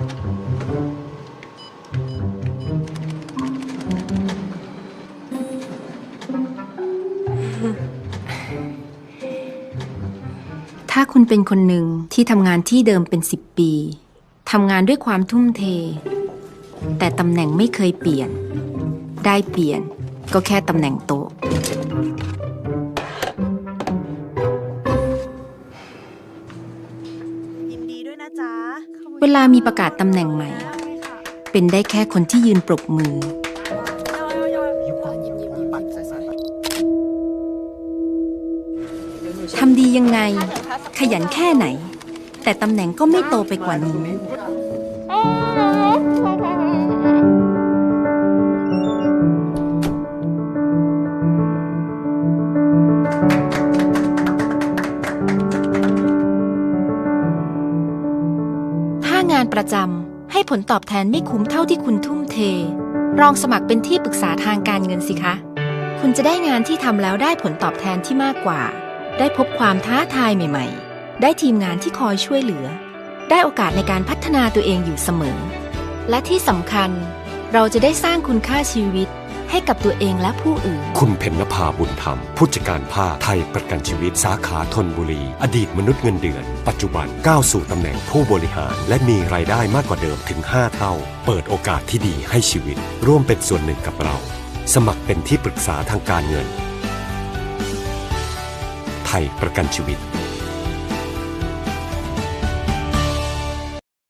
ถ้าคุณเป็นคนหนึ่งที่ทำงานที่เดิมเป็น10ปีทำงานด้วยความทุ่มเท แต่ตำแหน่งไม่เคยเปลี่ยน ได้เปลี่ยนก็แค่ตำแหน่งโต๊ะ เวลามีประกาศตำแหน่งใหม่ เป็นได้แค่คนที่ยืนปรบมือ ทำดียังไง ขยันแค่ไหน แต่ตำแหน่งก็ไม่โตไปกว่านี้านประจำให้ผลตอบแทนไม่คุ้มเท่าที่คุณทุ่มเทลองสมัครเป็นที่ปรึกษาทางการเงินสิคะ คุณจะได้งานที่ทำแล้วได้ผลตอบแทนที่มากกว่า ได้พบความท้าทายใหม่ ๆ ได้ทีมงานที่คอยช่วยเหลือ ได้โอกาสในการพัฒนาตัวเองอยู่เสมอ และที่สำคัญ เราจะได้สร้างคุณค่าชีวิต ให้กับตัวเองและผู้อื่น คุณเพ็ญนภาบุญธรรม ผู้จัดการภาคไทยประกันชีวิตสาขาธนบุรี อดีตมนุษย์เงินเดือน ปัจจุบันก้าวสู่ตำแหน่งผู้บริหาร และมีรายได้มากกว่าเดิมถึง 5 เท่า เปิดโอกาสที่ดีให้ชีวิต ร่วมเป็นส่วนหนึ่งกับเรา สมัครเป็นที่ปรึกษาทางการเงิน ไทยประกันชีวิต